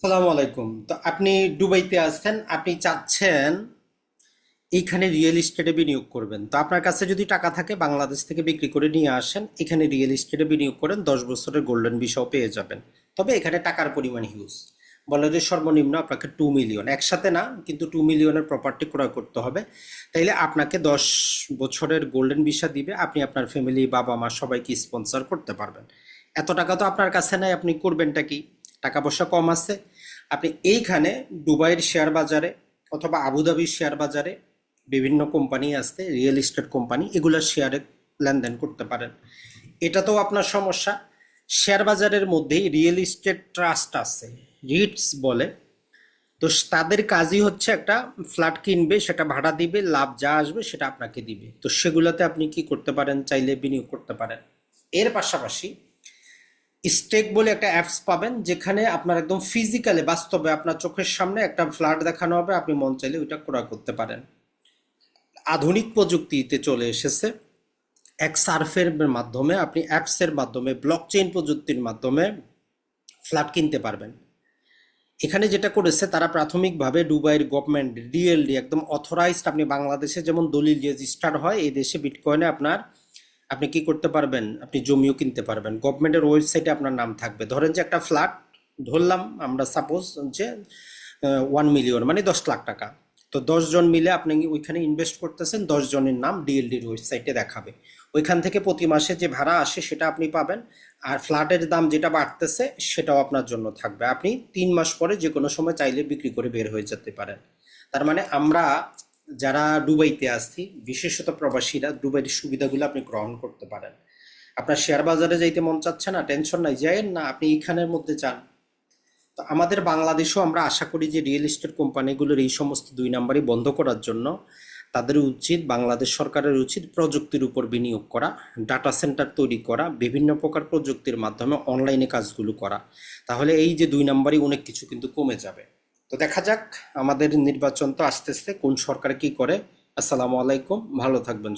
সালামু আলাইকুম। তো আপনি দুবাইতে আছেন, আপনি চাচ্ছেন এইখানে রিয়েল এস্টেটে বিনিয়োগ করবেন। তো আপনার কাছে যদি টাকা থাকে, বাংলাদেশ থেকে বিক্রি করে নিয়ে আসেন, এখানে রিয়েল এস্টেটে বিনিয়োগ করেন, দশ বছরের গোল্ডেন ভিসাও পেয়ে যাবেন। তবে এখানে টাকার পরিমাণ হিউজ বলে যে সর্বনিম্ন আপনাকে টু মিলিয়ন একসাথে না, কিন্তু টু মিলিয়নের প্রপার্টি ক্রয় করতে হবে। তাইলে আপনাকে দশ বছরের গোল্ডেন ভিসা দিবে, আপনি আপনার ফ্যামিলি বাবা মা সবাইকে স্পন্সর করতে পারবেন। এত টাকা তো আপনার কাছে নাই, আপনি করবেনটা কি? টাকা পয়সা কম আছে। আপনি এইখানে দুবাইয়ের শেয়ার বাজারে অথবা আবুধাবির শেয়ার বাজারে বিভিন্ন কোম্পানি আছে, রিয়েল এস্টেট কোম্পানি, এগুলোর শেয়ারে লেনদেন করতে পারেন। এটাতেও আপনার সমস্যা। শেয়ার বাজারের মধ্যেই রিয়েল এস্টেট ট্রাস্ট আছে, রিটস বলে। তো তাদের কাজই হচ্ছে একটা ফ্ল্যাট কিনবে, সেটা ভাড়া দিবে, লাভ যা আসবে সেটা আপনাকে দিবে। তো সেগুলোতে আপনি কি করতে পারেন, চাইলে বিনিয়োগ করতে পারেন। এর পাশাপাশি স্টেক বলে একটা অ্যাপস পাবেন, যেখানে আপনার একদম ফিজিক্যালি বাস্তবে আপনার চোখের সামনে একটা ফ্ল্যাট দেখানো হবে, আপনি মন চাইলে ওইটা ক্রয় করতে পারেন। আধুনিক প্রযুক্তিতে চলে এসেছে এক সার্ফের মাধ্যমে, আপনি অ্যাপসের মাধ্যমে ব্লক চেইন প্রযুক্তির মাধ্যমে ফ্ল্যাট কিনতে পারবেন। এখানে যেটা করেছে, তারা প্রাথমিকভাবে দুবাইয়ের গভর্নমেন্ট ডিএলডি একদম অথরাইজড আপনি বাংলাদেশে যেমন দলিল রেজিস্টার হয়, এই দেশে বিটকয়েনে আপনার আপনি কি করতে পারবেন? আপনি জমিও কিনতে পারবেন। গভর্নমেন্টের ওয়েবসাইটে আপনার নাম থাকবে। ধরেন যে একটা ফ্ল্যাট ধরলাম, আমরা সাপোজ যে ওয়ান মিলিয়ন মানে দশ লাখ টাকা। তো দশ জন মিলে আপনি ওইখানে ইনভেস্ট করতেছেন, দশ জনের নাম ডিএলডির ওয়েবসাইটে দেখাবে। ওইখান থেকে প্রতি মাসে যে ভাড়া আসে, সেটা আপনি পাবেন। আর ফ্ল্যাটের দাম যেটা বাড়তেছে, সেটাও আপনার জন্য থাকবে। আপনি তিন মাস পরে যে কোনো সময় চাইলে বিক্রি করে বের হয়ে যেতে পারেন। তার মানে আমরা যারা দুবাইতে আসছি বিশেষত প্রবাসীরা, দুবাইয়ের সুবিধাগুলো আপনি গ্রহণ করতে পারেন। আপনার শেয়ার বাজারে যাইতে মন চাচ্ছে না, টেনশন নাই যাইয়েন না, আপনি এইখানের মধ্যে চান। তো আমাদের বাংলাদেশেও আমরা আশা করি যে রিয়েল এস্টেট কোম্পানিগুলোর এই সমস্ত দুই নাম্বারই বন্ধ করার জন্য তাদের উচিত, বাংলাদেশ সরকারের উচিত প্রযুক্তির উপর বিনিয়োগ করা ডাটা সেন্টার তৈরি করা, বিভিন্ন প্রকার প্রযুক্তির মাধ্যমে অনলাইনে কাজগুলো করা। তাহলে এই যে দুই নাম্বারই অনেক কিছু কিন্তু কমে যাবে। তো দেখা যাক আমাদের নির্বাচন তো আস্তে আস্তে কোন সরকার কি করে। আসসালামু আলাইকুম, ভালো থাকবেন